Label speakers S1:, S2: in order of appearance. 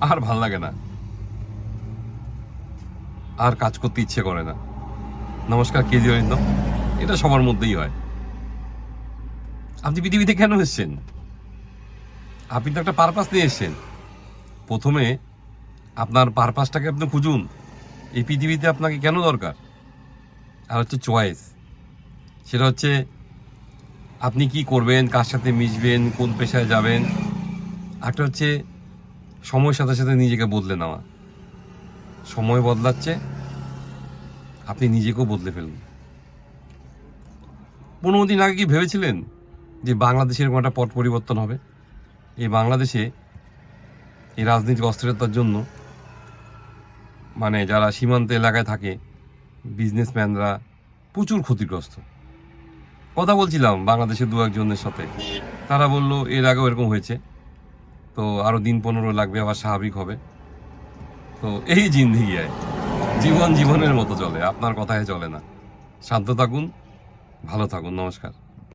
S1: আর ভালো লাগে না। আর কাজ করতে ইচ্ছে করে না। নমস্কার কেজি অরিন্দম? এটা সবার মধ্যেই হয়। আপনি পৃথিবীতে কেন এসেছেন? আপনি তো একটা পারপাস নিয়ে এসেছেন। প্রথমে আপনার পারপাসটাকে আপনি খুঁজুন। এই পৃথিবীতে আপনাকে কেন দরকার? আর হচ্ছে চয়েস সেটা হচ্ছে আপনি কি করবেন, কার সাথে মিশবেন, কোন পেশায় যাবেন? একটা হচ্ছে সময়ের সাথে সাথে নিজেকে বদলে নেওয়া। সময় বদলাচ্ছে, আপনি নিজেকেও বদলে ফেলুন। পনেরো দিন আগে কি ভেবেছিলেন যে বাংলাদেশের এরকম একটা পট পরিবর্তন হবে? এই বাংলাদেশে এই রাজনৈতিক অস্থিরতার জন্য মানে যারা সীমান্ত এলাকায় থাকে বিজনেসম্যানরা প্রচুর ক্ষতিগ্রস্ত। কথা বলছিলাম বাংলাদেশের দু একজনের সাথে। তারা বলল, এর আগেও এরকম হয়েছে। তো আরও দিন পনেরো লাগবে, আবার স্বাভাবিক হবে। তো এই জিন্দিগি জীবন জীবনের মতো চলে, আপনার কথায় চলে না। শান্ত থাকুন, ভালো থাকুন, নমস্কার।